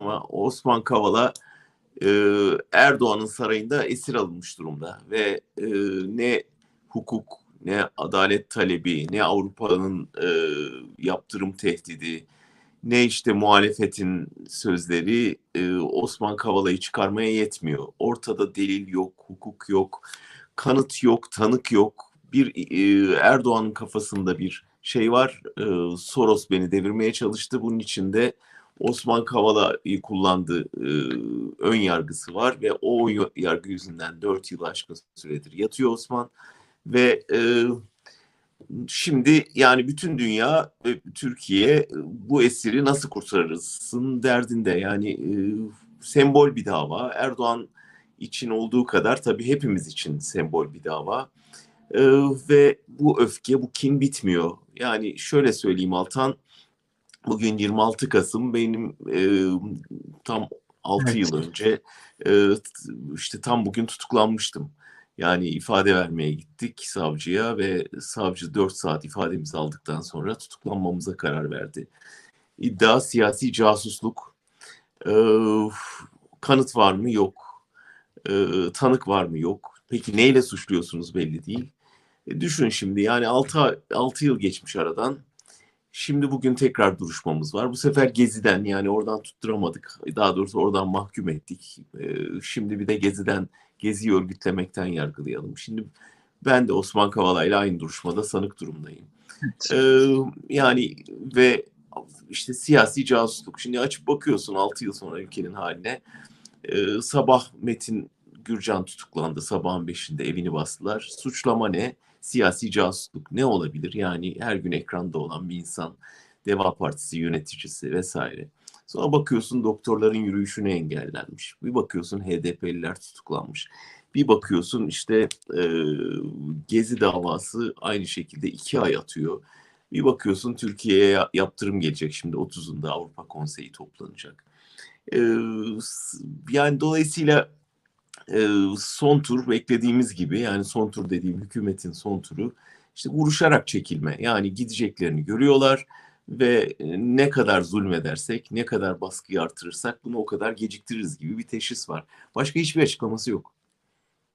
Ama Osman Kavala e, Erdoğan'ın sarayında esir alınmış durumda ve e, ne hukuk ne adalet talebi ne Avrupa'nın e, yaptırım tehdidi ne işte muhalefetin sözleri e, Osman Kavala'yı çıkarmaya yetmiyor. Ortada delil yok, hukuk yok, kanıt yok, tanık yok. Bir e, Erdoğan'ın kafasında bir şey var. E, Soros beni devirmeye çalıştı. Bunun içinde Osman Kavala'yı kullandığı e, ön yargısı var ve o yargı yüzünden 4 yıl aşkın süredir yatıyor Osman ve e, şimdi yani bütün dünya ve Türkiye bu esiri nasıl kurtarırsın derdinde. Yani e, sembol bir dava. Erdoğan için olduğu kadar tabii hepimiz için sembol bir dava. E, ve bu öfke bu kin bitmiyor. Yani şöyle söyleyeyim Altan Bugün 26 Kasım benim e, tam 6 evet. yıl önce e, işte tam bugün tutuklanmıştım. Yani ifade vermeye gittik savcıya ve savcı 4 saat ifademizi aldıktan sonra tutuklanmamıza karar verdi. İddia siyasi casusluk. E, kanıt var mı? Yok. E, tanık var mı? Yok. Peki neyle suçluyorsunuz belli değil. E, düşün şimdi yani 6, 6 yıl geçmiş aradan Şimdi bugün tekrar duruşmamız var. Bu sefer Gezi'den yani oradan tutturamadık. Daha doğrusu oradan mahkum ettik. Ee, şimdi bir de Gezi'den, Gezi'yi örgütlemekten yargılayalım. Şimdi ben de Osman Kavala ile aynı duruşmada sanık durumdayım. Ee, yani ve işte siyasi casusluk. Şimdi açıp bakıyorsun 6 yıl sonra ülkenin haline. Ee, sabah Metin Gürcan tutuklandı. Sabahın beşinde evini bastılar. Suçlama ne? siyasi casusluk ne olabilir? Yani her gün ekranda olan bir insan, Deva Partisi yöneticisi vesaire. Sonra bakıyorsun doktorların yürüyüşüne engellenmiş. Bir bakıyorsun HDP'liler tutuklanmış. Bir bakıyorsun işte e, Gezi davası aynı şekilde iki ay atıyor. Bir bakıyorsun Türkiye'ye yaptırım gelecek şimdi 30'unda Avrupa Konseyi toplanacak. E, yani dolayısıyla son tur beklediğimiz gibi yani son tur dediğim hükümetin son turu işte vuruşarak çekilme. Yani gideceklerini görüyorlar ve ne kadar zulmedersek, ne kadar baskıyı artırırsak bunu o kadar geciktiririz gibi bir teşhis var. Başka hiçbir açıklaması yok.